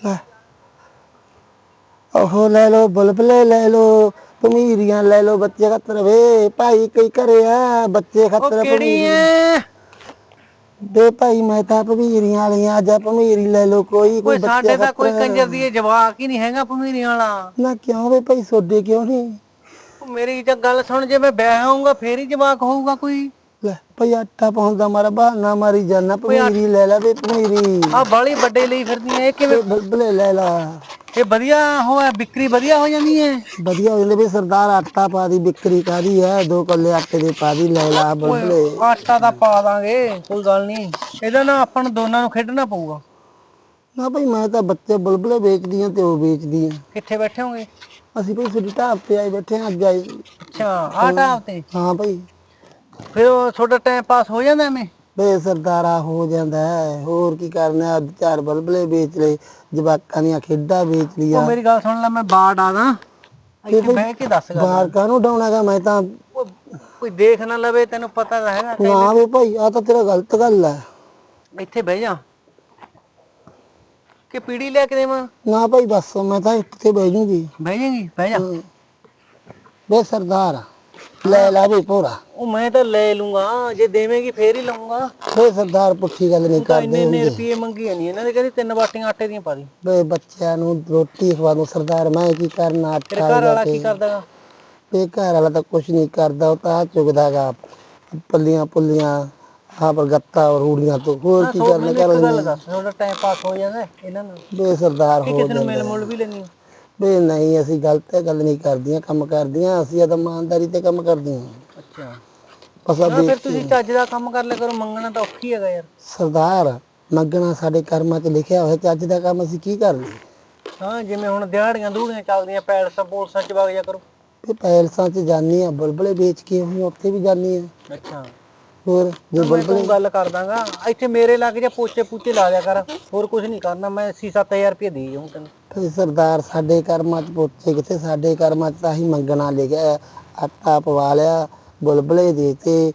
ਲੈ। ਉਹ ਲੈ ਲੋ ਬੁਲਬਲੇ ਲੈ ਲੋ ਪਮੀਰੀਆਂ ਲੈ ਲੋ ਬੱਚੇ ਖਤਰ ਵੇ। ਭਾਈ ਕਈ ਘਰੇ ਆ ਬੱਚੇ ਖਤਰ ਉਹ ਕਿਹੜੀ ਪਮੀਰੀਆਂ ਐ? ਦੇ ਭਾਈ ਮੈਂ ਤਾਂ ਪਮੀਰੀਆਂ ਵਾਲੀਆਂ ਅੱਜ ਪਮੀਰੀ ਲੈ ਲੋ ਕੋਈ ਕੋਈ ਸਾਡੇ ਤਾਂ ਕੋਈ। ਕੰਜਰ ਦੀ ਇਹ ਜਵਾਕ ਹੀ ਨਹੀਂ ਹੈਗਾ ਭਮੀਰੀਆਂ ਵਾਲਾ। ਨਾ ਕਿਉਂ ਵੇ ਭਾਈ ਸੋਡੇ ਕਿਉਂ ਨਹੀਂ? ਮੇਰੀ ਤਾਂ ਗੱਲ ਸੁਣ ਜੇ ਮੈਂ ਵਿਆਹ ਹੋਊਗਾ ਫੇਰ ਹੀ ਜਵਾਕ ਹੋਊਗਾ ਕੋਈ। ਲੈ ਭਾਈ ਆਟਾ ਪਾਉਂਦਾ ਮਾਰਾ ਬਹਾਨਾ ਮਾਰੀ ਜਾਨਾ ਪਮੀਰੀ ਲੈ ਲੈ ਵੇ ਪਮੀਰੀ ਆ ਬਾਲੀ ਵੱਡੇ ਲਈ ਫਿਰਦੀਆਂ ਇਹ ਕਿਵੇਂ ਤੇ ਬੁਲਬਲੇ ਲੈ ਲਾ। ਇਹ ਵਧੀਆ ਹੋਇਆ ਵਿਕਰੀ ਵਧੀਆ ਹੋ ਜਾਂਦੀ ਹੈ ਵਧੀਆ ਹੋ ਜਾਂਦੇ ਵੀ ਸਰਦਾਰ ਆਟਾ ਪਾ ਦੀ ਵਿਕਰੀ ਕਾਦੀ ਹੈ ਦੋ ਕੱਲੇ ਆਟੇ ਦੇ ਪਾ ਦੀ ਲੈ ਲਾ ਬੁਲਬਲੇ। ਆਟਾ ਤਾਂ ਪਾ ਦਾਂਗੇ ਕੋਈ ਗੱਲ ਨਹੀਂ। ਇਹਦਾ ਨਾ ਆਪਾਂ ਨੂੰ ਦੋਨਾਂ ਨੂੰ ਖੇਡਣਾ ਪਊਗਾ। ਨਾ ਭਾਈ ਮੈਂ ਤਾਂ ਬੱਚੇ ਬੁਲਬਲੇ ਵੇਚਦੀ ਆ ਤੇ ਉਹ ਵੇਚਦੀ ਆ। ਕਿੱਥੇ ਬੈਠੇ ਹੋਗੇ? ਅਸੀਂ ਭਾਈ ਸਿੱਧੀ ਢਾਬ ਤੇ ਆਏ ਬੈਠੇ ਆ ਅੱਜ ਆਏ। ਅੱਛਾ ਟਾਪ ਤੇ? ਹਾਂ ਭਾਈ। ਫਿਰ ਉਹ ਤੁਹਾਡਾ ਟਾਈਮ ਪਾਸ ਹੋ ਜਾਂਦਾ ਐਵੇਂ? ਬੇ ਸਰਦਾਰਾ ਹੋ ਜਾਂਦਾ ਹੈ ਹੋਰ ਕੀ ਕਰਨਾ ਅੱਜ ਚਾਰ ਬੁਲਬਲੇ ਵੇਚ ਲਏ ਜਵਾਕਾਂ ਦੀਆਂ ਖੇਡਾਂ ਵੇਚ ਉਹ ਮੇਰੀ ਗੱਲ ਸੁਣ ਲੈ ਮੈਂ ਬਾੜ ਆ ਦਾਂ ਇੱਥੇ ਬਹਿ ਕੇ ਦੱਸ ਗੱਲ। ਬਾਹਰ ਕਾਹਨੂੰ ਡਾਉਣਾਗਾ ਮੈਂ ਤਾਂ ਕੋਈ ਦੇਖ ਨਾ ਲਵੇ ਤੈਨੂੰ ਪਤਾ ਤਾਂ ਹੈਗਾ ਨਾ ਵੇ ਭਾਈ ਆ ਤਾਂ ਤੇਰਾ ਗਲਤ ਗੱਲ ਹੈ ਇੱਥੇ ਬਹਿ ਜਾ। ਕਿ ਪੀੜੀ ਲੈ ਕੇ ਦੇਵਾਂ? ਨਾ ਭਾਈ ਬਸ ਮੈਂ ਤਾਂ ਇੱਥੇ ਬਹਿ ਜੂਗੀ। ਬਹਿ ਜਾਏਗੀ ਬਹਿ ਜਾ। ਬੇ ਸਰਦਾਰ। ਲੈ ਲੈ ਵੀ ਪੂਰਾ ਉਹ ਮੈਂ ਤਾਂ ਲੈ ਲੂੰਗਾ ਜੇ ਦੇਵੇਂਗੀ ਫੇਰ ਹੀ ਲਵਾਂਗਾ ਬੇ ਸਰਦਾਰ ਪੁੱਠੀ ਗੱਲ ਨਹੀਂ ਤਾਂ ਇੰਨੇ ਕਰਦੇ ਇੰਨੇ ਰੁਪਏ ਮੰਗੀ ਨਹੀਂ ਇਹਨਾਂ ਦੇ ਕਹਿੰਦੇ ਤਿੰਨ ਬਾਟੀਆਂ ਆਟੇ ਦੀਆਂ ਪਾ ਦੀ। ਬੇ ਬੱਚਿਆਂ ਨੂੰ ਰੋਟੀ ਖਵਾ ਦੂੰ ਸਰਦਾਰ ਮੈਂ ਕੀ ਕਰਨਾ ਤੇਰੇ ਆਟਾ ਘਰ ਵਾਲਾ ਕੀ ਕਰਦਾਗਾ? ਬੇ ਘਰ ਵਾਲਾ ਤਾਂ ਕੁਛ ਨਹੀਂ ਕਰਦਾ ਉਹ ਤਾਂ ਚੁਗਦਾਗਾ। ਪੱਲੀਆਂ ਪੁੱਲੀਆਂ ਆਹ ਪਰ ਗੱਤਾ ਰੂੜੀਆਂ ਤੋਂ। ਹੋਰ ਕੀ ਕਰਨਾ ਕਰ ਗੱਲ ਦੱਸ ਟਾਈਮ ਪਾਸ ਹੋ ਜਾਂਦਾ ਇਹਨਾਂ ਨਾਲ ਬੇ ਸਰਦਾਰ ਕਿ ਹੋ ਕਿਸੇ ਨੂੰ ਮਿਲ ਮੁਲ ਵੀ ਲੈਣੀ ਬੇ ਨਹੀਂ ਅਸੀਂ ਗਲਤ ਗੱਲ ਨਹੀਂ ਕਰਦੀਆਂ ਕੰਮ ਕਰਦੀਆਂ ਅਸੀਂ ਤਾਂ ਇਮਾਨਦਾਰੀ ਤੇ ਕੰਮ ਕਰਦੀਆਂ। ਅੱਛਾ। ਬਸ ਆ ਨਾ ਫਿਰ ਤੁਸੀਂ ਚੱਜ ਦਾ ਕੰਮ ਕਰ ਲਿਆ ਕਰੋ ਮੰਗਣਾ ਤਾਂ ਔਖੀ ਹੈਗਾ ਯਾਰ। ਸਰਦਾਰ ਮੰਗਣਾ ਸਾਡੇ ਕਰਮਾਂ 'ਚ ਲਿਖਿਆ ਹੋਇਆ ਚੱਜ ਦਾ ਕੰਮ ਅਸੀਂ ਕੀ ਕਰ ਲਈ ਹਾਂ ਜਿਵੇਂ ਹੁਣ ਦਿਹਾੜੀਆਂ ਦੂੜੀਆਂ ਚੱਲਦੀਆਂ ਪੈਲਸਾਂ ਪੋਲਸਾਂ ਚ ਵਗ ਜਾ ਕਰੋ। ਤੇ ਪੈਲਸਾਂ 'ਚ ਜਾਨੀ ਆ ਬੁਲਬਲੇ ਵੇਚ ਕੇ ਅਸੀਂ ਉੱਥੇ ਵੀ ਜਾਨੀ ਆ ਅੱਛਾ। ਹੋਰ? ਜੇ ਮੈਂ ਤੈਨੂੰ ਗੱਲ ਕਰ ਦਾਂਗਾ ਇੱਥੇ ਮੇਰੇ ਲੱਗ ਜਾ ਪੋਚੇ ਪੂਚੇ ਲਾ ਦਿਆ ਕਰ। ਹੋਰ ਕੁਝ ਨਹੀਂ ਕਰਨਾ। ਮੈਂ 6-7000 ਰੁਪਏ ਦੇ ਜਾਊਂ ਤੈਨੂੰ। ਤੇ ਸਰਦਾਰ ਸਾਡੇ ਕਰਮਾਂ 'ਚ ਪੋਚੇ ਕਿੱਥੇ? ਸਾਡੇ ਕਰਮਾਂ 'ਚ ਤਾਂ ਅਸੀਂ ਮੰਗਣਾ ਲਿਖਿਆ ਹੈ। ਆਟਾ ਪਵਾ ਲਿਆ ਬੁਲਬਲੇ ਦੇਤੇ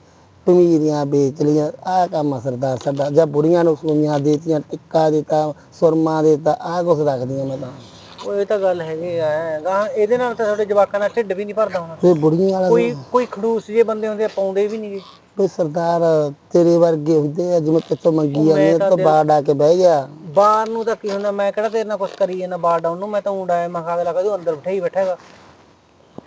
ਪਮੀਰੀਆਂ ਵੇਚ ਲੀਆਂ ਆਹ ਕੰਮ ਆ ਸਰਦਾਰ ਸਾਡਾ। ਜਾਂ ਬੁੜੀਆਂ ਨੂੰ ਸੂਈਆਂ ਦੇਤੀਆਂ ਟਿੱਕਾ ਦਿੱਤਾ ਸੁਰਮਾ ਦਿੱਤਾ ਆਹ ਕੁਛ ਰੱਖਦੀਆਂ ਮੈਂ ਤਾਂ। ਉਹ ਇਹ ਤਾਂ ਗੱਲ ਹੈਗੀ ਆ। ਗਾਂ ਇਹਦੇ ਨਾਲ ਤਾਂ ਤੁਹਾਡੇ ਜਵਾਕਾਂ ਦਾ ਢਿੱਡ ਵੀ ਨਹੀਂ ਭਰਦਾ ਹੋਣਾ। ਤੇ ਬੁੜੀਆਂ ਵਾਲਾ ਕੋਈ ਕੋਈ ਖੜੂਸ ਜੇ ਬੰਦੇ ਹੁੰਦੇ ਆ, ਪਾਉਂਦੇ ਵੀ ਨਹੀਂ ਕੋਈ ਸਰਦਾਰ ਤੇਰੇ ਵਰਗੇ ਹੁੰਦੇ ਆ ਜਿਵੇਂ ਕਿਤੋਂ ਮੰਗੀ ਜਾਂਦੇ ਆ ਤਾਂ ਬਾੜ ਆ ਕੇ ਬਹਿ ਗਿਆ ਬਾਹਰ ਨੂੰ ਤਾਂ ਕੀ ਹੁੰਦਾ ਮੈਂ ਕਿਹੜਾ ਤੇਰੇ ਨਾਲ ਕੁਝ ਕਰੀ ਜਾਂਦਾ ਬਾਹਰ ਡਾਊਨ ਨੂੰ ਮੈਂ ਤਾਂ ਉਂਡਾ ਮੈਂ ਖਾ ਕੇ ਲੱਗਾ ਤੂੰ ਅੰਦਰ ਬਿਠਾ ਹੀ ਬੈਠੇਗਾ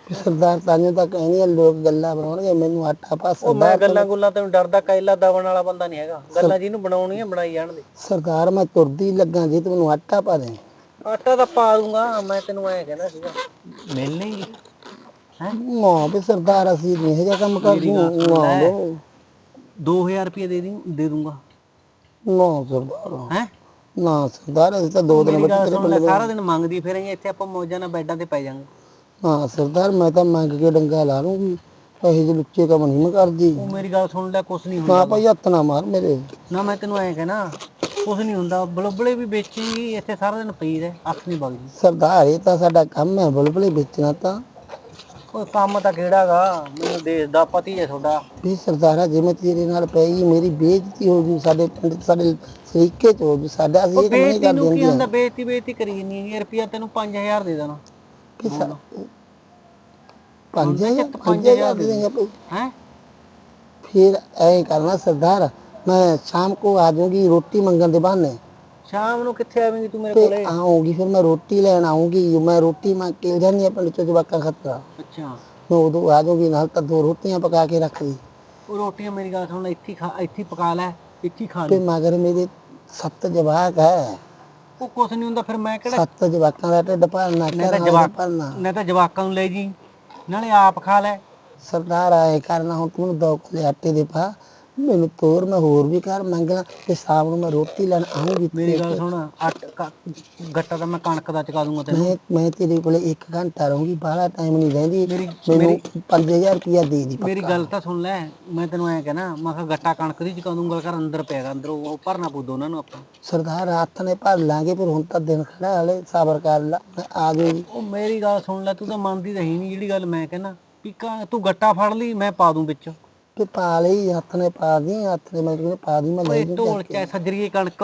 ਵੀ ਸਰਦਾਰ ਤਾਂਿਓ ਤਾਂ ਕਹਿੰਦੇ ਆ ਲੋਕ ਗੱਲਾਂ ਬਣਾਉਣਗੇ ਮੈਨੂੰ ਆਟਾ ਪਾ ਉਹ ਮੈਂ ਗੱਲਾਂ ਗੁੱਲਾਂ ਤੈਨੂੰ ਡਰਦਾ ਕੈਲਾ ਦਵਣ ਵਾਲਾ ਬੰਦਾ ਨਹੀਂ ਹੈਗਾ। ਗੱਲਾਂ ਜਿਹਨੂੰ ਬਣਾਉਣੀਆਂ ਬਣਾਈ ਜਾਣ ਦੇ ਸਰਦਾਰ ਮੈਂ ਤੁਰਦੀ ਲੱਗਾ ਜੇ ਤੂੰ ਮੈਨੂੰ ਆਟਾ ਪਾ ਦੇ। ਆਟਾ ਤਾਂ ਪਾ ਦੂੰਗਾ ਮੈਂ ਤੈਨੂੰ ਐਂ ਕਹਿੰਦਾ ਸੀਗਾ। ਮਿਲ ਨਹੀਂ ਹੈ ਨਾ ਵੀ ਸਰਦਾਰ ਅਸੀਂ ਨਹੀਂ ਜਿਹਾ ਕੰਮ ਕਰਦੇ। ਨਾ ਬਈ। 2000 ਰੁਪਏ ਦੇ ਦੀ ਦੇ ਦੂੰਗਾ। ਨਾ ਸਰਦਾਰ। ਹੈ? ਨਾ ਸਰਦਾਰ ਅਸੀਂ ਤਾਂ ਦੋ ਦਿਨ ਮੇਰੀ ਬੱਚੇ ਗੱਲ ਤੇਰੇ ਸੁਣ ਲੈ ਸਾਰਾ ਦਿਨ ਮੰਗਦੀ ਫਿਰ ਇੱਥੇ ਆਪਾਂ ਮੌਜਾਂ ਨਾਲ ਬੈੱਡਾਂ ਤੇ ਪੈ ਜਾਾਂਗੇ। ਹਾਂ ਸਰਦਾਰ ਮੈਂ ਤਾਂ ਮੰਗ ਕੇ ਡੰਗਾ ਲਾ ਲੂੰਗੀ ਇਹ ਜਿਹੇ ਲੁੱਚੇ ਕੰਮ ਨਹੀਂ ਮੈਂ ਕਰਦੀ। ਉਹ ਮੇਰੀ ਗੱਲ ਸੁਣ ਲੈ ਕੁਛ ਨਹੀਂ ਹੁੰਦਾ। ਨਾ ਭਾਈ ਹੱਥ ਨਾ ਮਾਰ ਮੇਰੇ। ਨਾ ਮੈਂ ਤੈਨੂੰ ਐਂ ਕਹਿਣਾ ਕੁਛ ਨਹੀਂ ਹੁੰਦਾ। ਬਲਬਲੇ ਵੀ ਵੇਚੀ ਇੱਥੇ ਸਾਰਾ ਦਿਨ ਪਈ ਰਹੇ ਅੱਖ ਨਹੀਂ ਬਗਦੀ ਸਰਦਾਰ ਇਹ ਤਾਂ ਸਾਡਾ ਕੰਮ ਹੈ ਬੁਲਬੁਲੇ ਵੇਚਣਾ ਤਾਂ। ਉਹ ਕੰਮ ਤਾਂ ਕਿਹੜਾਗਾ ਮੈਨੂੰ ਦੇਸ਼ ਦਾ ਪਤੀ ਹੈ ਤੁਹਾਡਾ ਵੀ ਸਰਦਾਰਾ ਜਿਵੇਂ ਤੇਰੇ ਨਾਲ ਪੈਗੀ ਮੇਰੀ ਬੇਇੱਜ਼ਤੀ ਹੋ ਜੂ ਸਾਡੇ ਪਿੰਡ 'ਚ, ਸਾਡੇ ਸਰੀਕੇ ਚ ਹੋ ਜੂ ਸਾਡਾ ਅਸੀਂ ਇਹ ਕੰਮ ਨਹੀਂ ਬੇਇੱਜ਼ਤੀ ਕਰ ਨੂੰ ਕੀ ਦਿੰਦੇ ਹੁੰਦਾ ਬੇਇੱਜ਼ਤੀ ਬੇਇੱਜ਼ਤੀ ਕਰੀ ਨਹੀਂ ਹੈ ਰੁਪਿਆ ਤੈਨੂੰ 5000 ਦੇ ਦੇਣਾ ਕਿ ਸਾ- ਪੰਜ ਹਜ਼ਾਰ ਪੰਜ ਹਜ਼ਾਰ ਦੇ ਦੇਂਗੇ ਭਾਈ ਹੈ फिर ऐ करना सरदार मैं शाम को आ जाऊंगी रोटी मंगन दे बहाने ਸ਼ਾਮ ਨੂੰ ਕਿੱਥੇ ਆਵੇਂਗੀ ਤੂੰ ਮੇਰੇ ਕੋਲੇ? ਤੇ ਆਉਂਗੀ ਫਿਰ ਮੈਂ ਰੋਟੀ ਲੈਣ ਆਉਂਗੀ ਮੈਂ ਰੋਟੀ ਮੰਗ ਕੇ ਜਾਨੀ ਆ ਪਿੰਡ ਚੋਂ ਜਵਾਕਾਂ ਖਾਤਰ। ਅੱਛਾ। ਮੈਂ ਉਦੋਂ ਆ ਜਾਊਗੀ ਨਾਲ ਤਾਂ ਦੋ ਰੋਟੀਆਂ ਪਕਾ ਕੇ ਰੱਖ ਲਈ। ਉਹ ਰੋਟੀਆਂ ਮੇਰੀ ਗੱਲ ਸੁਣ ਇੱਥੇ ਖਾ ਇੱਥੇ ਪਕਾ ਲੈ ਇੱਥੇ ਖਾ ਲੈ ਤੇ ਮਗਰ ਮੇਰੇ ਸੱਤ ਜਵਾਕ ਹੈ। ਉਹ ਕੁਛ ਨਹੀਂ ਹੁੰਦਾ ਫਿਰ ਮੈਂ ਕਿਹੜਾ ਸੱਤ ਜਵਾਕਾਂ ਦਾ ਢਿੱਡ ਭਰਨਾ ਮੈਂ ਤਾਂ ਜਵਾਕ ਮੈਂ ਤਾਂ ਜਵਾਕਾਂ ਨੂੰ ਲੈ ਜੀ ਨਾਲੇ ਆਪ ਖਾ ਲੈ। ਸਰਦਾਰ ਆਏ ਕਰਨਾ ਹੁਣ ਤੂੰ ਦੋ ਕੋਲੇ ਆਟੇ ਦੇ ਪਾ। ਮੈਨੂੰ ਤੋਰ ਮੈਂ ਹੋਰ ਵੀ ਘਰ ਮੰਗਣਾ ਤੇ ਸ਼ਾਮ ਨੂੰ ਮੈਂ ਰੋਟੀ ਲੈਣ ਆਉਂਗੀ ਮੇਰੀ ਗੱਲ ਸੁਣ ਅੱਟ ਕ- ਗੱਟਾ ਤਾਂ ਮੈਂ ਕਣਕ ਦਾ ਚਕਾ ਦੂੰਗਾ ਤੈਨੂੰ। ਮੈਂ ਮੈਂ ਤੇਰੇ ਕੋਲੇ 1 ਘੰਟਾ ਰਹੂੰਗੀ ਬਾਹਲਾ ਟਾਈਮ ਨਹੀਂ ਰਹਿੰਦੀ। ਮੈਨੂੰ 5000 ਰੁਪਇਆ ਦੇ ਦੀ ਮੇਰੀ ਗੱਲ ਤਾਂ ਸੁਣ ਲੈ ਮੈਂ ਤੈਨੂੰ ਐਂ ਕਹਿਣਾ ਮੈਂ ਕਿਹਾ ਗੱਟਾ ਕਣਕ ਦੀ ਚਕਾ ਦੂੰਗਾ ਘਰ ਅੰਦਰ ਪਿਆਗਾ ਅੰਦਰ ਉਹ ਭਰਨਾ ਪਊ ਦੋਨਾਂ ਨੂੰ ਆਪਾਂ। ਸਰਦਾਰ ਹੱਥ ਨੇ ਭਰ ਲਾਂਗੇ ਫਿਰ ਹੁਣ ਤਾਂ ਦਿਨ ਖੜਾ ਹਲੇ ਸਬਰ ਕਰ ਲਾ ਮੈਂ ਆ ਜਾਊਗੀ। ਉਹ ਮੇਰੀ ਗੱਲ ਸੁਣ ਲੈ ਤੂੰ ਤਾਂ ਮੰਨਦੀ ਰਹੀ ਨਹੀਂ ਜਿਹੜੀ ਗੱਲ ਮੈਂ ਕਹਿਣਾ ਵੀ ਕ- ਤੂੰ ਗੱਟਾ ਫੜ ਲਈ ਮੈਂ ਪਾ ਦੂੰ ਵਿੱਚ। ਤੇ ਪਾ ਲਈ ਹੱਥ ਨੇ ਪਾ ਦੀ ਹੱਥ ਨੇ ਮੈਂ ਕਹਿੰਦਾ ਪਾ ਦੀ ਮੈਂ ਲੈ ਓਏ ਜੂ ਢੋਲ ਚ ਸੱਜਰੀਏ ਕਣਕ।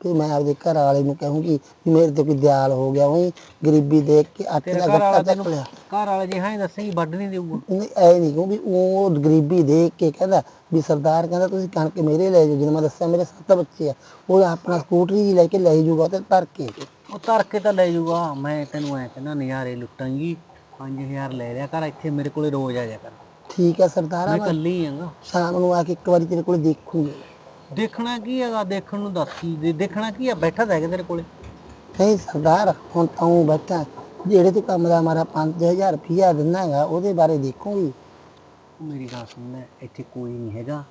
ਤੇ ਮੈਂ ਆਪਦੇ ਘਰ ਵਾਲੇ ਨੂੰ ਕਹੂੰਗੀ ਵੀ ਮੇਰੇ ਤੇ ਕੋਈ ਦਿਆਲ ਹੋ ਗਿਆ ਉਹੀ ਗਰੀਬੀ ਦੇਖ ਕੇ ਆਟੇ ਤੇਰਾ ਦਾ ਘਰ ਗੱਟਾ ਵਾਲਾ ਚੱਕ ਤੈਨੂੰ ਲਿਆ। ਘਰ ਵਾਲਾ ਜੇ ਹਾਂ ਦੱਸੇਗੀ ਵੱਢ ਨਹੀਂ ਦੇਊਗਾ। ਨਹੀਂ ਐ ਨਹੀਂ ਵੀ ਉਹ ਗਰੀਬੀ ਦੇਖ ਕੇ ਕਹਿੰਦਾ ਵੀ ਸਰਦਾਰ ਕਹਿੰਦਾ ਤੁਸੀਂ ਕਣਕ ਮੇਰੇ ਲੈ ਜਾਓ ਜਦੋਂ ਮੈਂ ਦੱਸਿਆ ਮੇਰੇ ਸੱਤ ਬੱਚੇ ਆ। ਉਹ ਆਪਣਾ ਸਕੂਟਰੀ ਜੀ ਲੈ ਕੇ ਲੈ ਜਾਊਗਾ ਤੇ ਧਰ ਕੇ। ਉਹ ਧਰ ਕੇ ਤਾਂ ਲੈ ਜਾਊਗਾ। ਮੈਂ ਤੈਨੂੰ ਐ ਕਹਿੰਦਾ ਨਜ਼ਾਰੇ ਲੁੱਟਾਂਗੀ। 5000 ਲੈ ਲਿਆ ਕਰ ਇੱਥੇ ਮੇਰੇ ਕੋਲੇ ਰੋਜ਼ ਆ ਜਾ ਕਰ। ਠੀਕ ਹੈ ਸਰਦਾਰਾ ਮੈਂ ਇਕੱਲੀ ਆਂਗਾ ਸ਼ਾਮ ਨੂੰ ਆ ਕੇ ਇੱਕ ਵਾਰੀ ਤੇਰੇ ਕੋਲ ਦੇਖੂੰਗੀ। ਦੇਖਣਾ ਕੀ ਹੈਗਾ ਦੇਖਣ ਨੂੰ ਦੱਸ। ਕੀ ਦੇ- ਦੇਖਣਾ ਕੀ ਆ ਬੈਠਾ ਤਾਂ ਹੈਗਾ ਤੇਰੇ ਕੋਲੇ। ਨਹੀਂ ਸਰਦਾਰ ਹੁਣ ਤਾਂ ਬੈਠਾ। ਜਿਹੜੇ ਤੂੰ ਕੰਮ ਦਾ ਮਾਰਾ 5000 ਰੁਪਇਆ ਦਿੰਦਾ ਹੈਗਾ ਉਹਦੇ ਬਾਰੇ ਦੇਖੂੰਗੀ। ਉਹ ਮੇਰੀ ਗੱਲ ਸੁਣ ਲੈ ਇੱਥੇ ਕੋਈ ਨਹੀਂ ਹੈਗਾ।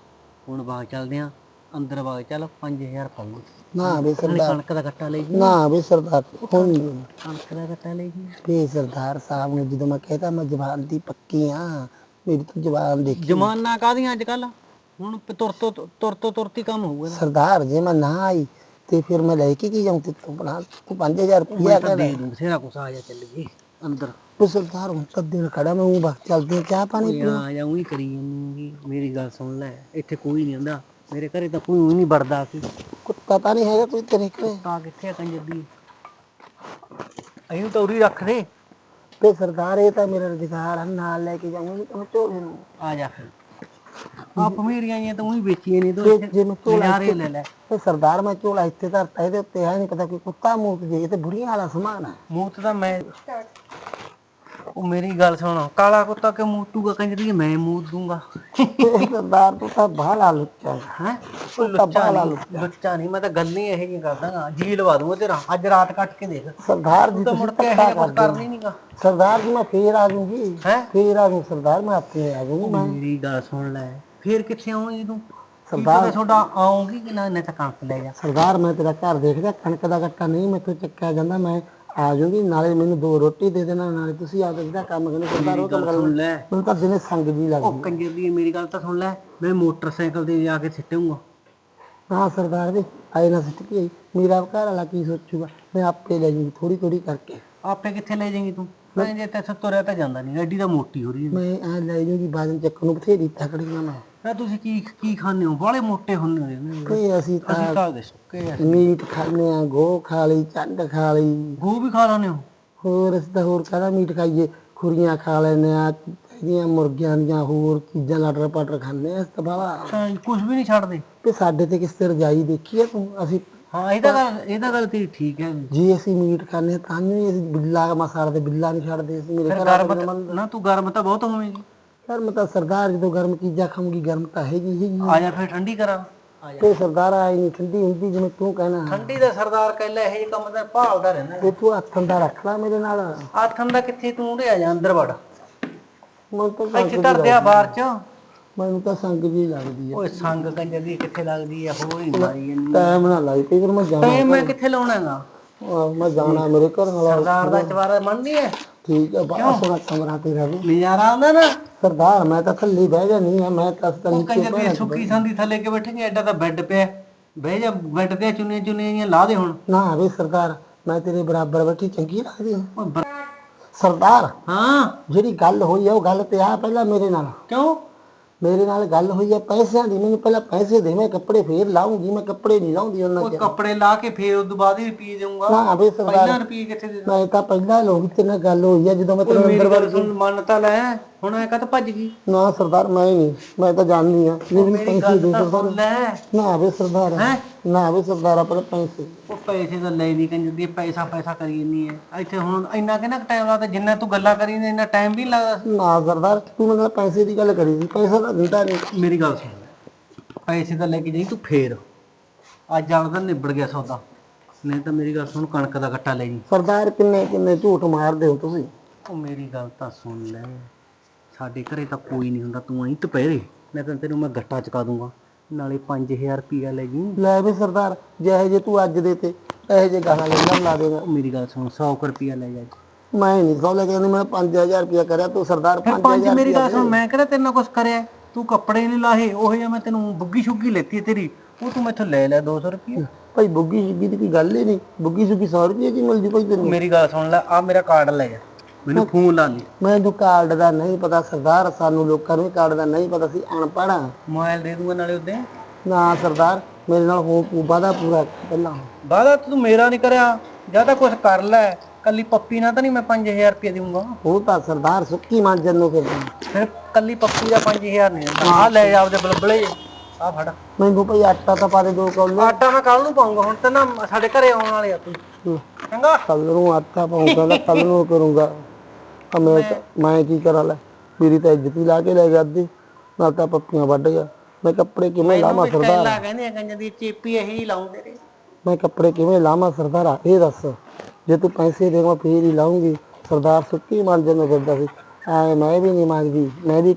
ਹੁਣ ਬਾਗ ਚੱਲਦੇ ਆ ਅੰਦਰ ਬਾਗ ਚੱਲ 5000 ਫੜ ਨਾ ਵੇ ਨਾਲੇ ਸਰਦਾਰ। ਕਣਕ ਦਾ ਗੱਟਾ ਲੈ ਜੀ। ਨਾ ਵੇ ਸਰਦਾਰ ਹੁਣ ਨੀ। ਕਣਕ ਦਾ ਗੱਟਾ ਲੈ ਜੀ। ਵੇ ਸਰਦਾਰ ਸਾਹਿਬ ਨੂੰ ਜਦੋਂ ਮੈਂ ਕਹਿਤਾ ਮੈਂ ਜਵਾਨ ਦੀ ਪੱਕੀ ਆ। ਮੇਰੀ ਤਾਂ ਜਵਾਨ ਦੇਖੀ। ਜਮਾਨਾ ਕਾਦੀਆਂ ਅੱਜ ਕੱਲ ਹੁਣ ਪ- ਤੁਰ ਤੋਂ ਤੁਰ ਤੋਂ ਤੁਰਤੀ ਕੰਮ ਹੋਊਗਾ। ਸਰਦਾਰ ਜੇ ਮੈਂ ਨਾ ਆਈ ਤੇ ਫਿਰ ਮੈਂ ਲੈ ਕੇ ਕੀ ਜਾਉਂ ਤੇ ਤੂੰ ਬਣਾ ਤੂੰ 5000 ਰੁਪਇਆ ਕਹਿੰਦਾ ਦੇ ਦੂੰ ਬਥੇਰਾ ਕੁਛ ਆ ਜਾ ਚੱਲ ਜੀ ਅੰਦਰ। ਉਹ ਸਰਦਾਰ ਹੁਣ ਤਾਂ ਦਿਨ ਖੜਾ ਮੈਂ ਉਹ ਵਕਤ ਚੱਲਦੇ ਚਾਹ ਪਾਣੀ ਓਏ ਆ ਜਾ ਉਹੀ ਕਰੀ ਜਾਂਦੀ ਮੇਰੀ ਗੱਲ ਸੁਣ ਲੈ ਇੱਥੇ ਕੋਈ ਨਹੀਂ ਆਂਦਾ ਮੇਰੇ ਘਰੇ ਤਾਂ ਕੋਈ ਨਹੀਂ ਵੜਦਾ ਸੀ। ਕੁੱਤਾ ਤਾਂ ਨਹੀਂ ਹੈਗਾ ਤੂੰ ਤੇਰੇ ਘਰੇ। ਤਾਂ ਕਿੱਥੇ ਆ ਕੰਜਦੀ ਅਹੀਂ ਤਾਂ ਉਰੀ ਰੱਖ ਦੇ। ਤੇ ਸਰਦਾਰ ਇਹ ਤਾਂ ਮੇਰਾ ਰੁਜ਼ਗਾਰ ਆ ਨਾਲ ਲੈ ਕੇ ਜਾਊਂਗੀ ਮੈਂ ਝੋਲੇ ਨੂੰ ਆ ਜਾ ਫਿਰ। ਆ ਪਮੀਰੀਆਂ ਆਈਆਂ ਤਾਂ ਉਹੀ ਵੇਚੀਆਂ ਨੇ ਤੂੰ ਜੇ- ਇੱਥੇ ਜੇ ਮੈਂ ਝੋਲਾ ਨਜ਼ਾਰੇ ਲੈ ਲੈ। ਤੇ ਸਰਦਾਰ ਮੈਂ ਝੋਲਾ ਇੱਥੇ ਧਰਤਾ ਇਹਦੇ ਉੱਤੇ ਹੈ ਨਹੀਂ ਪਤਾ ਕੋਈ ਕੁੱਤਾ ਮੂਤ ਜੇ ਇਹ ਤੇ ਬੁੜੀਆਂ ਵਾਲਾ ਸਮਾਨ ਆ। ਮੂਤ ਤਾਂ ਮੈਂ ਉਹ ਮੇਰੀ ਗੱਲ ਸੁਣ ਕਾਲਾ ਕੁੱਤਾ ਕਿ ਮੂਤੂਗਾ ਕੰਜਦੀ ਮੈਂ ਮੂਤ ਦੂੰਗਾ। ਸਰਦਾਰ ਤੂੰ ਤਾਂ ਬਾਹਲਾ ਲੁੱਚਾ ਹੈ। ਹੈ? ਤੂੰ ਤਾਂ ਬਾਹਲਾ ਲੁੱਚਾ ਨਹੀਂ ਮੈਂ ਤਾਂ ਗੱਲ ਹੀ ਇਹੋ ਜਿਹੀ ਕਰਦਾਗਾ ਜੀ ਲਵਾ ਦੂੰਗਾ ਤੇਰਾ ਅੱਜ ਰਾਤ ਕੱਟ ਕੇ ਦੇਖ। ਸਰਦਾਰ ਜੀ ਤਾਂ ਮੁੜ ਕੇ ਇਹੋ ਧੱਕਾ ਜਿਹਾ ਕੁਝ। ਕਰਨੀ ਨਹੀਂਗਾ ਸਰਦਾਰ ਜੀ ਮੈਂ ਫੇਰ ਆ ਜੂੰਗੀ। ਹੈ? ਫੇਰ ਆ ਜੂ ਸਰਦਾਰ ਮੈਂ ਆਪੇ ਆ ਜੂੰਗੀ ਮੈਂ। ਮੇਰੀ ਗੱਲ ਸੁਣ ਲੈ ਫੇਰ ਕਿੱਥੇ ਆਉਂਗੀ ਤੂੰ? ਸਰਦਾਰ- ਤੁਹਾਡਾ ਆਉਂਗੀ ਕਿ ਨਾ ਇਹਨੇ ਤਾਂ ਕਣਕ ਲੈ ਜਾ। ਸਰਦਾਰ ਮੈਂ ਤੇਰਾ ਘਰ ਦੇਖਦਾ ਕਣਕ ਦਾ ਗੱਟਾ ਨਹੀਂ ਮੈਥੋਂ ਚੱਕਿਆ ਜਾਂਦਾ ਮੈਂ ਆ ਜੂੰਗੀ ਨਾਲੇ ਮੈਨੂੰ ਦੋ ਰੋਟੀ ਦੇ ਦੇਣਾ ਨਾਲੇ ਤੁਸੀਂ ਆ ਜਿਹੜਾ ਕੰਮ ਕਰਨਾ ਸਰਦਾਰ ਉਹ ਕੰਮ ਕਰ ਸੁਣ ਲੈ। ਮੈਨੂੰ ਤਾਂ ਦਿਨੇ ਸੰਗ ਜੀ ਲੱਗਦੀ। ਉਹ ਕੰਜਰ ਦੀ ਮੇਰੀ ਗੱਲ ਤਾਂ ਸੁਣ ਲੈ ਮੈਂ ਮੋਟਰਸਾਈਕਲ ਤੇ ਜਾ ਕੇ ਸਿੱਟੂਗਾ। ਹਾਂ ਸਰਦਾਰ ਜੀ ਆਏ ਨਾ ਸਿੱਟ ਕੇ। ਮੇਰਾ ਘਰ ਵਾਲਾ ਕੀ ਸੋਚੂਗਾ? ਮੈਂ ਆਪੇ ਲੈ ਜੂੰਗੀ ਥੋੜੀ ਥੋੜੀ ਕਰਕੇ। ਆਪੇ ਕਿੱਥੇ ਲੈ ਜਾਏਂਗੀ ਤੂੰ? ਮੈਂ ਜੇ ਤੇ ਤੁਰਿਆ ਤਾਂ ਜਾਂਦਾ ਨਹੀਂ ਐਡੀ ਤਾਂ ਮੋਟੀ ਹੋ ਰਹੀ ਹੈ ਮੈਂ ਆ ਲੈ ਜੂੰਗੀ ਬਾਜਨ ਚੱਕਣ ਨੂੰ ਬਥੇਰੀ ਤਕੜੀ ਆ ਮੈਂ। ਨਾ ਤੁਸੀਂ ਕੀ ਕੀ ਖਾਂਦੇ ਹੋ? ਬਾਲੇ ਮੋਟੇ ਹੁੰਦੇ ਹੋ ਨੇ। ਕੋਈ ਅਸੀਂ ਤਾਂ ਅਸੀਂ ਤਾਂ ਦੇ ਸੁੱਕੇ ਆ ਮੀਟ ਖਾਂਦੇ ਆ ਗੋ ਖਾ ਲਈ ਚੰਡ ਖਾ ਲਈ। ਗੋ ਵੀ ਖਾ ਲੈਂਦੇ ਹੋ? ਹੋਰ ਅਸੀਂ ਤਾਂ ਹੋਰ ਕਾਹਦਾ ਮੀਟ ਖਾਈਏ? ਖੁਰੀਆਂ ਖਾ ਲੈਂਦੇ ਆ ਇਹਦੀਆਂ ਮੁਰਗੀਆਂ ਦੀਆਂ ਹੋਰ ਚੀਜ਼ਾਂ ਲਟਰ ਪਟਰ ਖਾਂਦੇ ਆ ਅਸੀਂ ਤਾਂ ਤਾਂ ਕੁਝ ਵੀ ਨਹੀਂ ਛੱਡਦੇ? ਤੇ ਸਾਡੇ ਤੇ ਕਿਸ ਤੇ ਰਜਾਈ ਦੇਖੀ ਆ ਤੂੰ? ਅਸੀਂ ਹਾਂ ਇਹਦਾ ਗੱਲ ਇਹਦਾ ਗੱਲ ਤੇਰੀ ਠੀਕ ਹੈ ਜੇ। ਅਸੀਂ ਮੀਟ ਖਾਂਦੇ ਹਾਂ ਤਾਂ ਵੀ ਅਸੀਂ ਬਿੱਲਾ ਮਸਾਲਾ ਤੇ ਬਿੱਲਾ ਨਹੀਂ ਛੱਡਦੇ ਅਸੀਂ ਮੇਰੇ ਫਿਰ ਘਰ ਗਰਮ ਵਾਲੇ ਤਾਂ- ਨਾ ਤੂੰ ਗਰਮ ਤਾਂ ਬਹੁਤ ਹੋਵੇਂਗੀ ਯਾਰ ਮੈਂ ਤਾਂ ਸਰਦਾਰ ਜਦੋਂ ਗਰਮ ਚੀਜ਼ਾਂ ਖਾਊਂਗੀ ਗਰਮ ਤਾਂ ਹੈਗੀ ਹੈਗੀ ਆ। ਜਾ ਫਿਰ ਠੰਡੀ ਕਰਾਂ। ਆ ਜਾ। ਤੇ ਸਰਦਾਰ ਆਈ ਨਹੀਂ ਠੰਡੀ ਹੁੰਦੀ ਜਿਵੇਂ ਤੂੰ ਕਹਿਣਾ। ਠੰਡੀ ਦਾ ਸਰਦਾਰ ਕਹਿੰਦਾ ਇਹ ਕੰਮ ਤਾਂ ਭਾਲਦਾ ਰਹਿੰਦਾ ਤੇ ਤੂੰ ਹੱਥਾਂ ਦਾ ਰੱਖ ਲੈ ਮੇਰੇ ਨਾਲ। ਆਥਣ ਦਾ ਕਿੱਥੇ ਤੂੰ ਉਰੇ ਆ ਜਾ ਅੰਦਰ ਵੜ। ਮੈਨੂੰ ਤਾਂ ਇੱਥੇ ਸੰਗ ਧਰਦੇ ਆ ਬਾਹਰ ਚ। ਮੈਨੂੰ ਤਾਂ ਸੰਗ ਜੀ ਲੱਗਦੀ ਆ। ਓਏ ਸੰਗ ਕੰਜਰ ਦੀ ਕਿੱਥੇ ਲੱਗਦੀ ਆ ਹੋਰ ਹੀ ਮਾਰੀ ਜਾਂਦੀ ਟਾਈਮ ਨਾ ਲਾਈ ਤੇ ਫਿਰ ਮੈਂ ਜਾਣਾ ਮੈਂ ਕਿੱਥੇ ਲਾਉਣਾਗਾ ਆਹ, ਮੈਂ ਜਾਣਾ ਮੇਰੇ ਘਰ ਵਾਲਾ ਸਰਦਾਰ ਦਾ ਚਵਾਰਾ ਮੰਨਦੀ ਐ ਠੀਕ ਹੈ ਬੜਾ ਸੋਹਣਾ ਕਮਰਾ ਤੇਰਾ ਵੀ ਨਜ਼ਾਰਾ ਆਉਂਦਾ ਨਾ। ਸਰਦਾਰ ਮੈਂ ਤਾਂ ਥੱਲੇ ਬਹਿ ਜਾਣੀ ਆ ਮੈਂ ਤਾਂ ਤਾਂ ਉਹ ਨੀਚੇ ਕੰਜਰ ਦੀ ਸੁੱਕੀ ਸੰਦੀ ਥੱਲੇ ਕੇ ਬੈਠੇਂਗੇ? ਐਡਾ ਤਾਂ ਬੈੱਡ ਪਿਆ। ਬਹਿ ਜਾ ਬੈੱਡ ਤੇ ਚੁੰਨੀਆਂ ਚੁੰਨੀਆਂ ਜਿਹੀਆਂ ਲਾ ਦੇ ਹੁਣ। ਨਾ ਵੇ ਸਰਦਾਰ ਮੈਂ ਤੇਰੇ ਬਰਾਬਰ ਬੈਠੀ ਚੰਗੀ ਲੱਗਦੀ ਬ- ਸਰਦਾਰ ਹਾਂ। ਜਿਹੜੀ ਗੱਲ ਹੋਈ ਆ ਉਹ ਗੱਲ ਤੇ ਆ ਪਹਿਲਾਂ ਮੇਰੇ ਨਾਲ। ਕਿਉਂ? ਮੇਰੇ ਨਾਲ ਗੱਲ ਹੋਈ ਆ ਪੈਸਿਆਂ ਦੀ ਮੈਨੂੰ ਪਹਿਲਾਂ ਪੈਸੇ ਦੇ ਮੈਂ ਕੱਪੜੇ ਫੇਰ ਲਾਉਂਗੀ ਮੈਂ ਕੱਪੜੇ ਨਹੀਂ ਲਾਉਂਦੀ ਉਹਨਾਂ ਉਹ ਚ ਕੱਪੜੇ ਲਾ ਕੇ ਫੇਰ ਉਦੋਂ ਬਾਅਦ ਹੀ ਰੁਪਏ ਦੇਊਂਗਾ ਨਾ ਵੇ ਸਰਦਾਰ ਪਹਿਲਾਂ ਰੁਪਏ ਕਿੱਥੇ ਦੇ ਮੈਂ ਤਾਂ ਪਹਿਲਾਂ ਲੋਕ ਤੇ ਨਾਲ ਗੱਲ ਹੋਈ ਆ ਜਦੋਂ ਮੈਂ ਅੰਦਰ ਮੇਰੀ ਗੱਲ ਸੁਣ ਮੰਨ ਤਾਂ ਲੈ। ਹੁਣ ਐ ਕਦ ਭੱਜ ਗਈ? ਨਾ ਸਰਦਾਰ ਮੈਂ ਹੀ ਨਹੀਂ। ਮੈਂ ਤਾਂ ਜਾਣਦੀ ਆ ਮੇਰੀ ਪੈਸੇ ਗੱਲ ਦੇ ਤਾਂ ਸਰਦਾਰ। ਸੁਣ ਲੈ। ਨਾ ਵੇ ਸਰਦਾਰ। ਹੈ? ਨਾ ਵੇ ਸਰਦਾਰ ਆਪਣੇ ਪੈਸੇ। ਉਹ ਪੈਸੇ ਤਾਂ ਲੈ ਨਹੀਂ ਕੰਜਦੀ ਪੈਸਾ ਪੈਸਾ ਕਰੀ ਜੰਨੀ ਐ ਇੱਥੇ ਹੁਣ ਇੰਨਾ ਕਿੰਨਾ ਟਾਈਮ ਲੱਗਦਾ ਜਿੰਨਾ ਤੂੰ ਗੱਲਾਂ ਕਰੀ ਨੇ ਇੰਨਾ ਟਾਈਮ ਵੀ ਨੀ ਲੱਗਦਾ। ਨਾ ਸਰਦਾਰ ਤੂੰ ਮੇਰੇ ਨਾਲ ਪੈਸੇ ਦੀ ਗੱਲ ਕਰੀ ਸੀ। ਪੈਸਾ ਤਾਂ ਦਿੰਦਾ ਨਹੀਂ ਮੇਰੀ ਗੱਲ ਸੁਣ ਲੈ। ਪੈਸੇ ਤਾਂ ਲੈ ਕੇ ਜਾਈ ਤੂੰ ਫੇਰ। ਅੱਜ ਵਾਲਾ ਤਾਂ ਨਿਬੜ ਗਿਆ ਸੌਦਾ। ਨਹੀਂ ਤਾਂ ਮੇਰੀ ਗੱਲ ਸੁਣ ਕਣਕ ਦਾ ਗੱਟਾ ਲੈ ਜੀ। ਸਰਦਾਰ ਕਿੰਨੇ ਕਿੰਨੇ ਝੂਠ ਮਾਰਦੇ ਹੋ ਤੁਸੀਂ? ਉਹ ਮੇਰੀ ਗੱਲ ਤਾਂ ਸੁਣ ਲੈ। ਸਾਡੇ ਘਰੇ ਤਾਂ ਕੋਈ ਨਹੀਂ ਹੁੰਦਾ ਤੂੰ ਆਈ ਦੁਪਹਿਰੇ। ਮੈਂ ਤਾਂ ਤੈਨੂੰ ਮੈਂ ਗੱਟਾ ਚਕਾ ਦੂੰਗਾ। ਨਾਲੇ 5000 ਰੁਪਇਆ ਲੈ ਜੀ। ਲੈ ਵੀ ਸਰਦਾਰ ਜਿਹੇ ਜੇ ਤੂੰ ਅੱਜ ਦੇ ਤੇ ਇਹੋ ਜੇ ਗਾਣਾ ਲੈਣਾ ਲਾ ਦੇਗਾ। ਮੇਰੀ ਗੱਲ ਸੁਣ 100 ਰੁਪਇਆ ਲੈ ਜਾ ਮੈਂ ਨਹੀਂ ਸੌ ਲੈ ਕੇ ਮੈਂ 5000 ਰੁਪਇਆ ਕਰਿਆ ਤੂੰ ਸਰਦਾਰ ਪੰਜ 5000 ਮੇਰੀ ਗੱਲ ਸੁਣ ਮੈਂ ਕਿਹੜਾ ਤੇਰੇ ਨਾਲ ਕੁਝ ਕਰਿਆ? ਤੂੰ ਕੱਪੜੇ ਨਹੀਂ ਲਾਹੇ ਉਹ ਜਿਹਾ ਮੈਂ ਤੈਨੂੰ ਬੁੱਗੀ ਸ਼ੁੱਗੀ ਲੈਤੀ ਹੈ ਤੇਰੀ। ਉਹ ਤੂੰ ਮੈਥੋਂ ਲੈ ਲੈ 200 ਰੁਪਇਆ। ਭਾਈ ਬੁੱਗੀ ਸੁੱਗੀ ਦੀ ਕੋਈ ਗੱਲ ਹੀ ਨਹੀਂ। ਬੁੱਗੀ ਸੁੱਗੀ 100 ਰੁਪਏ ਦੀ ਮਿਲਦੀ ਭਾਈ ਤੈਨੂੰ? ਮੇਰੀ ਗੱਲ ਸੁਣ ਲੈ ਆ ਮੇਰਾ ਕਾਰਡ ਲੈ। ਜਾ ਮੈਨੂੰ ਫੋਨ ਲਾ ਲਈ ਮੈਨੂੰ ਕਾਰਡ ਦਾ ਨਹੀਂ ਪਤਾ ਸਰਦਾਰ ਸਾਨੂੰ ਲੋਕਾਂ ਨੂੰ ਕਾਰਡ ਦਾ ਨਹੀਂ ਪਤਾ ਸੀ ਅਨਪੜ੍ਹ ਆ ਮੋਬਾਈਲ ਦੇ ਦੂੰਗਾ ਨਾਲੇ ਉਹਦੇ। ਨਾ ਸਰਦਾਰ ਮੇਰੇ ਨਾਲ ਹੋ ਵਾਦਾ ਪੂਰਾ ਪਹਿਲਾਂ। ਵਾਦਾ ਤੂੰ ਮੇਰਾ ਨਹੀਂ ਕਰਿਆ ਜਾਂ ਤਾਂ ਕੁਝ ਕਰ ਲੈ। ਕੱਲੀ ਪੱਪੀ ਨਾਲ ਤਾਂ ਨਹੀਂ ਮੈਂ 5000 ਰੁਪਏ ਦੇਊਂਗਾ। ਉਹ ਤਾਂ ਸਰਦਾਰ ਸੁੱਕੀ ਮਾਂਜਣ ਨੂੰ ਫਿਰਦਾ। ਫਿਰ ਕੱਲੀ ਪੱਪੀ ਦਾ 5000 ਨਹੀਂ ਆ ਲੈ ਜਾ ਆਪਦੇ ਬਲਬਲੇ। ਆ ਫੜ। ਮੈਨੂੰ ਭਈ ਆਟਾ ਤਾਂ ਪਾ ਦੇ ਦੋ ਕੌਲੇ। ਆਟਾ ਮੈਂ ਕੱਲ ਨੂੰ ਪਾਉਂਗਾ ਹੁਣ ਤਾਂ ਨਾ ਸਾਡੇ ਘਰੇ ਆਉਣ ਵਾਲੇ ਆ ਤੂੰ। ਚੰਗਾ। ਕੱਲ ਨੂੰ ਆਟਾ ਪਾਉਂਗਾ ਕੱਲ ਨੂੰ ਕਰੂੰਗਾ। ਮੈਂ ਮੈਂ ਕੀ ਕਰਾਂ ਲੈ? ਮੇਰੀ ਤਾਂ ਇੱਜ਼ਤ ਹੀ ਲਾ ਕੇ ਲੈ ਗਿਆ ਅੱਧੀ। ਨਾਲ ਤਾਂ ਪੱਪੀਆਂ ਵੱਢ ਗਿਆ। ਮੈਂ ਕੱਪੜੇ ਕਿਵੇਂ ਲਾਵਾਂ ਸਰਦਾਰ? ਟੈਲਾ ਕਹਿੰਦੇ ਆ ਕੰਜ ਦੀ ਚੇਪੀ ਇਹੀ ਲਾਉਂ ਤੇਰੇ ਮੈਂ ਕੱਪੜੇ ਕਿਵੇਂ ਲਾਵਾਂ ਸਰਦਾਰਾ? ਇਹ ਦੱਸ। ਜੇ ਤੂੰ ਪੈਸੇ ਦੇਵਾਂ ਫੇਰ ਹੀ ਲਾਉਂਗੀ। ਸਰਦਾਰ ਸੁੱਕੀ ਮਾਂਜਣ ਨੂੰ ਫਿਰਦਾ ਸੀ। ਐ ਮੈਂ ਵੀ ਨਹੀਂ ਮੰਗਦੀ। ਮੈਂ ਵੀ